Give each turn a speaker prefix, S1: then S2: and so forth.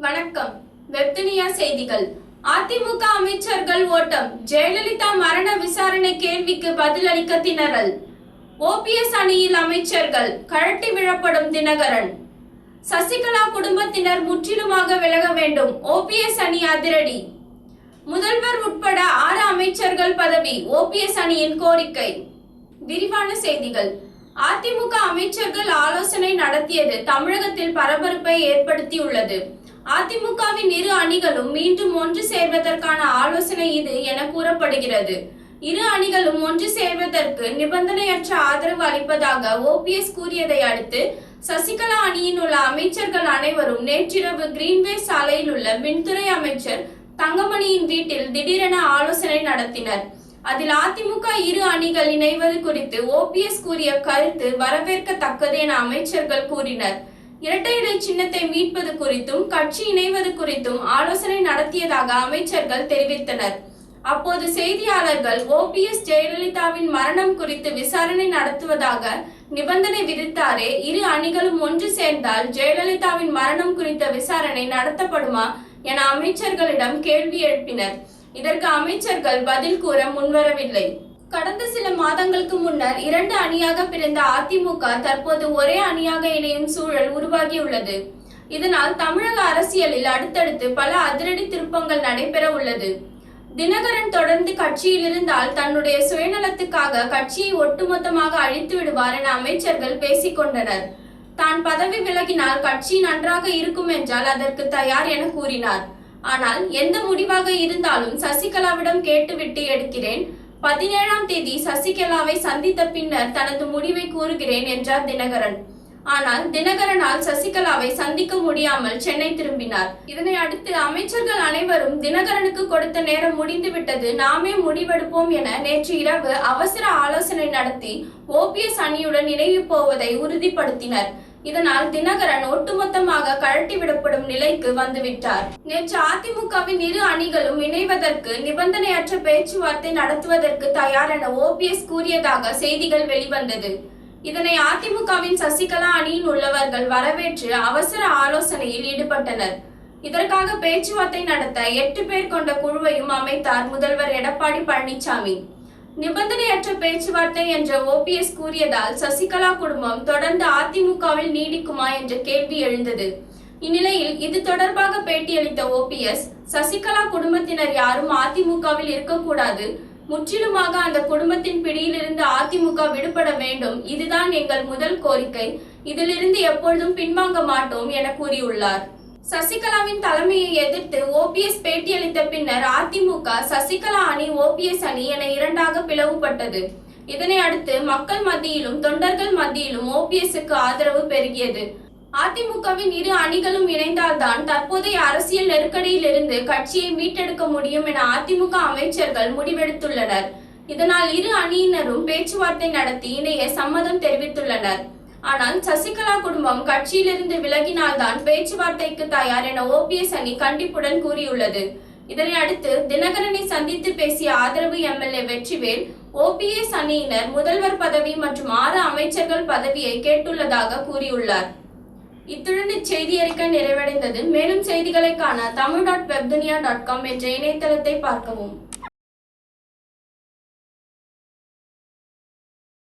S1: வணக்கம். வெப்துனியா செய்திகள். அதிமுக அமைச்சர்கள் ஓட்டம். ஜெயலலிதா மரண விசாரணை கேள்விக்கு பதிலளிக்க திணறல். ஓபிஎஸ் அணியில் அமைச்சர்கள் கழட்டி விழப்படும் தினகரன். சசிகலா குடும்பத்தினர் முற்றிலுமாக விலக வேண்டும். ஓபிஎஸ் அணி அதிரடி. முதல்வர் உட்பட ஆறு அமைச்சர்கள் பதவி. ஓபிஎஸ் அணியின் கோரிக்கை. விரிவான செய்திகள். அதிமுக அமைச்சர்கள் ஆலோசனை நடத்தியது தமிழகத்தில் பரபரப்பை ஏற்படுத்தியுள்ளது. அதிமுகவின் இரு அணிகளும் மீண்டும் ஒன்று சேர்வதற்கான ஆலோசனை இது என கூறப்படுகிறது. இரு அணிகளும் ஒன்று சேர்வதற்கு நிபந்தனையற்ற ஆதரவு அளிப்பதாக ஓபிஎஸ் கூறியதை அடுத்து சசிகலா அணியில் உள்ள அமைச்சர்கள் அனைவரும் நேற்றிரவு கிரீன்வே சாலையில் உள்ள மின்துறை அமைச்சர் தங்கமணியின் வீட்டில் திடீரென ஆலோசனை நடத்தினர். அதில் அதிமுக இரு அணிகள் இணைவது குறித்து ஓபிஎஸ் கூறிய கருத்து வரவேற்கத்தக்கது என அமைச்சர்கள் கூறினர். இரட்டை இலை சின்னத்தை மீட்பது குறித்தும் கட்சி இணைவது குறித்தும் ஆலோசனை நடத்தியதாக அமைச்சர்கள் தெரிவித்தனர். அப்போது செய்தியாளர்கள் ஓபிஎஸ் ஜெயலலிதாவின் மரணம் குறித்து விசாரணை நடத்துவதாக நிபந்தனை விதித்தாரே இரு அணிகளும் ஒன்று சேர்ந்தால் ஜெயலலிதாவின் மரணம் குறித்த விசாரணை நடத்தப்படுமா என அமைச்சர்களிடம் கேள்வி எழுப்பினர். இதற்கு அமைச்சர்கள் பதில் கூற முன்வரவில்லை. கடந்த சில மாதங்களுக்கு முன்னர் இரண்டு அணியாக பிரிந்த அதிமுக தற்போது ஒரே அணியாக இணையும் சூழல் உருவாகியுள்ளது. இதனால் தமிழக அரசியலில் அடுத்தடுத்து பல அதிரடி திருப்பங்கள் நடைபெற உள்ளது. தினகரன் தொடர்ந்து கட்சியில் இருந்தால் தன்னுடைய சுயநலத்துக்காக கட்சியை ஒட்டுமொத்தமாக அழித்து விடுவார் என அமைச்சர்கள் பேசிக்கொண்டனர் தான் பதவி விலகினால் கட்சி நன்றாக இருக்கும் என்றால் அதற்கு தயார் என கூறினார். ஆனால் எந்த முடிவாக இருந்தாலும் சசிகலாவிடம் கேட்டுவிட்டு எடுக்கிறேன். பதினேழாம் தேதி சசிகலாவை சந்தித்த பின்னர் தனது முடிவை கூறுகிறேன் என்றார் தினகரன். ஆனால் தினகரனால் சசிகலாவை சந்திக்க முடியாமல் சென்னை திரும்பினார். இதனை அடுத்து அமைச்சர்கள் அனைவரும் தினகரனுக்கு கொடுத்த நேரம் முடிந்துவிட்டது நாமே முடிவெடுப்போம் என நேற்று இரவு அவசர ஆலோசனை நடத்தி ஓபிஎஸ் அணியுடன் இணைய போவதை உறுதிப்படுத்தினர். இதனால் தினகரன் ஒட்டுமொத்தமாக கழட்டி விடப்படும் நிலைக்கு வந்துவிட்டார். நேற்று அதிமுகவின் இரு அணிகளும் இணைவதற்கு நிபந்தனையற்ற பேச்சுவார்த்தை நடத்துவதற்கு தயார் என ஓபிஎஸ் கூறியதாக செய்திகள் வெளிவந்தது. இதனை அதிமுகவின் சசிகலா அணியில் உள்ளவர்கள் வரவேற்று அவசர ஆலோசனையில் ஈடுபட்டனர். இதற்காக பேச்சுவார்த்தை நடத்த எட்டு பேர் கொண்ட குழுவையும் அமைத்தார் முதல்வர் எடப்பாடி பழனிசாமி நிபந்தனையற்ற பேச்சுவார்த்தை என்ற ஓபிஎஸ் கூறியதால் சசிகலா குடும்பம் தொடர்ந்து அதிமுகவில் நீடிக்குமா என்ற கேள்வி எழுந்தது. இந்நிலையில் இது தொடர்பாக பேட்டியளித்த ஓபிஎஸ் சசிகலா குடும்பத்தினர் யாரும் அதிமுகவில் இருக்கக்கூடாது. முற்றிலுமாக அந்த குடும்பத்தின் பிடியிலிருந்து அதிமுக விடுபட வேண்டும். இதுதான் எங்கள் முதல் கோரிக்கை. இதிலிருந்து எப்பொழுதும் பின்வாங்க மாட்டோம் என கூறியுள்ளார். சசிகலாவின் தலைமையை எதிர்த்து ஓபிஎஸ் பேட்டியளித்த பின்னர் அதிமுக சசிகலா அணி ஓபிஎஸ் அணி என இரண்டாக பிளவுபட்டது. இதனை அடுத்து மக்கள் மத்தியிலும் தொண்டர்கள் மத்தியிலும் ஓபிஎஸ்க்கு ஆதரவு பெருகியது. அதிமுகவின் இரு அணிகளும் இணைந்தால்தான் தற்போதைய அரசியல் நெருக்கடியிலிருந்து கட்சியை மீட்டெடுக்க முடியும் என அதிமுக அமைச்சர்கள் முடிவெடுத்துள்ளனர். இதனால் இரு அணியினரும் பேச்சுவார்த்தை நடத்தி இணைய சம்மதம் தெரிவித்துள்ளனர். ஆனால் சசிகலா குடும்பம் கட்சியிலிருந்து விலகினால்தான் பேச்சுவார்த்தைக்கு தயார் என ஓபிஎஸ் அணி கண்டிப்புடன் கூறியுள்ளது. இதனை அடுத்து தினகரனை சந்தித்து பேசிய ஆதரவு எம்எல்ஏ வெற்றிவேல் ஓபிஎஸ் அணியினர் முதல்வர் பதவி மற்றும் ஆறு அமைச்சர்கள் பதவியை கேட்டுள்ளதாக கூறியுள்ளார். இத்துடன் இச்செய்தி அறிக்கை நிறைவடைந்தது. மேலும் செய்திகளை காண Tamil dot Webdunia dot com என்ற இணையதளத்தை பார்க்கவும்.